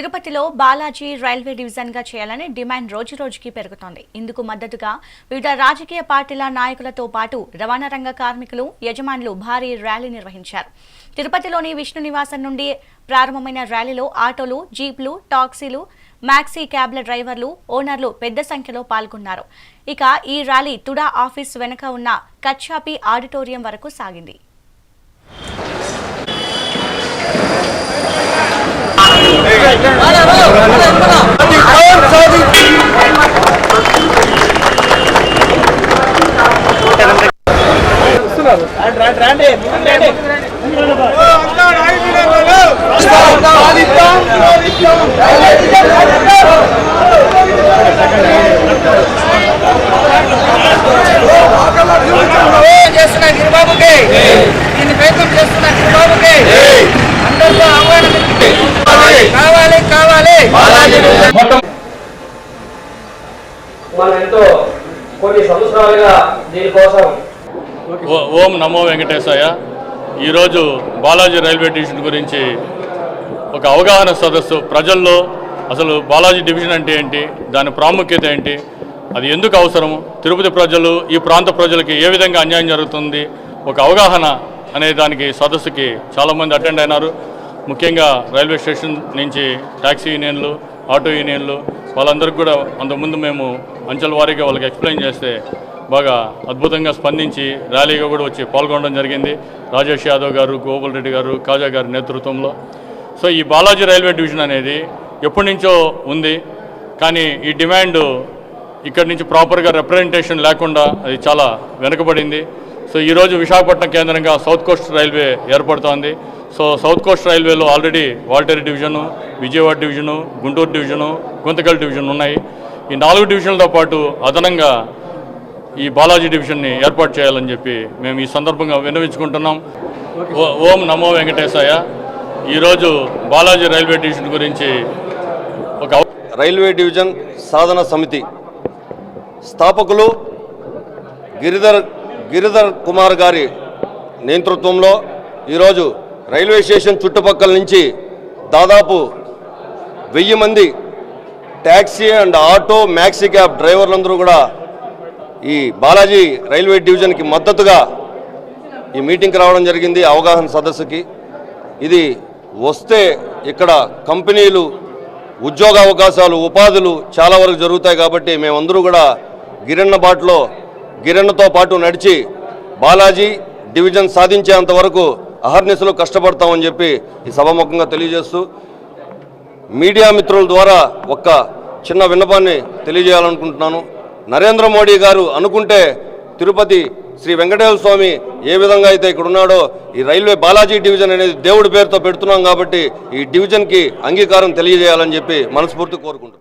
తిరుపతిలో బాలాజీ రైల్వే డివిజన్గా చేయాలని డిమాండ్ రోజు రోజుకి పెరుగుతోంది. ఇందుకు మద్దతుగా వివిధ రాజకీయ పార్టీల నాయకులతో పాటు రవాణా రంగ కార్మికులు యజమానులు భారీ ర్యాలీ నిర్వహించారు. తిరుపతిలోని విష్ణు నివాసం నుండి ప్రారంభమైన ర్యాలీలో ఆటోలు జీప్లు టాక్సీలు మ్యాక్సీ క్యాబ్ల డ్రైవర్లు ఓనర్లు పెద్ద సంఖ్యలో పాల్గొన్నారు. ఇక ఈ ర్యాలీ తుడా ఆఫీస్ వెనుక ఉన్న కచ్చాపి ఆడిటోరియం వరకు సాగింది. చేస్తున్న గిరిబాబుకి. దీన్ని ప్రయత్నం చేస్తున్న గిరిబాబుకి. అందరితో ఆహ్వానం కావాలి. కావాలి మనం ఎంతో కొన్ని సంవత్సరాలుగా దీనికోసం ఓ- నమో వెంకటేశాయ. ఈరోజు బాలాజీ రైల్వే డివిజన్ గురించి ఒక అవగాహన సదస్సు. ప్రజల్లో అసలు బాలాజీ డివిజన్ అంటే ఏంటి? దాని ప్రాముఖ్యత ఏంటి? అది ఎందుకు అవసరం తిరుపతి ప్రజలు ఈ ప్రాంత ప్రజలకి ఏ విధంగా అన్యాయం జరుగుతుంది? ఒక అవగాహన అనే దానికి సదస్సుకి చాలామంది అటెండ్ అయినారు. ముఖ్యంగా రైల్వే స్టేషన్ నుంచి ట్యాక్సీ యూనియన్లు ఆటో యూనియన్లు వాళ్ళందరికీ కూడా అంతకుముందు మేము అంచెల వారీగా వాళ్ళకి ఎక్స్ప్లెయిన్ చేస్తే బాగా అద్భుతంగా స్పందించి ర్యాలీగా కూడా వచ్చి పాల్గొనడం జరిగింది. రాజేష్ యాదవ్ గారు గోపాల్ రెడ్డి గారు కాజా గారి నేతృత్వంలో. సో ఈ బాలాజీ రైల్వే డివిజన్ అనేది ఎప్పటి నుంచో ఉంది. కానీ ఈ డిమాండ్ ఇక్కడి నుంచి ప్రాపర్గా రిప్రజెంటేషన్ లేకుండా అది చాలా వెనుకబడింది. సో ఈరోజు విశాఖపట్నం కేంద్రంగా సౌత్ కోస్ట్ రైల్వే ఏర్పడుతోంది. సో సౌత్ కోస్ట్ రైల్వేలో already Waltair division Vijayawada division Guntur division Guntakal division ఉన్నాయి. ఈ నాలుగు డివిజన్లతో పాటు అదనంగా ఈ బాలాజీ డివిజన్ని ఏర్పాటు చేయాలని చెప్పి మేము ఈ సందర్భంగా విన్నవించుకుంటున్నాం. ఓ- ఓం నమో వెంకటేశాయ. ఈరోజు బాలాజీ రైల్వే డివిజన్ గురించి ఒక రైల్వే డివిజన్ సాధన సమితి స్థాపకులు గిరిధర్ గిరిధర్ కుమార్ గారి నేతృత్వంలో ఈరోజు రైల్వే స్టేషన్ చుట్టుపక్కల నుంచి దాదాపు వెయ్యి మంది taxi and auto maxi cab డ్రైవర్లందరూ కూడా ఈ బాలాజీ రైల్వే డివిజన్కి మద్దతుగా ఈ మీటింగ్కి రావడం జరిగింది అవగాహన సదస్సుకి. ఇది వస్తే ఇక్కడ కంపెనీలు ఉద్యోగ అవకాశాలు ఉపాధులు చాలా వరకు జరుగుతాయి కాబట్టి మేమందరూ కూడా గిరన్న బాటలో గిరన్నతో పాటు నడిచి బాలాజీ డివిజన్ సాధించేంత వరకు అహర్నిశలు కష్టపడతామని చెప్పి ఈ సభాముఖంగా తెలియజేస్తూ మీడియా మిత్రుల ద్వారా ఒక్క చిన్న విన్నపాన్ని తెలియజేయాలనుకుంటున్నాను. నరేంద్ర మోడీ గారు అనుకుంటే తిరుపతి శ్రీ వెంకటేశ్వర స్వామి ఏ విధంగా అయితే ఇక్కడ ఉన్నాడో ఈ రైల్వే బాలాజీ డివిజన్ అనేది దేవుడి పేరుతో పెడుతున్నాం కాబట్టి ఈ డివిజన్కి అంగీకారం తెలియజేయాలని చెప్పి మనస్ఫూర్తి కోరుకుంటున్నాం.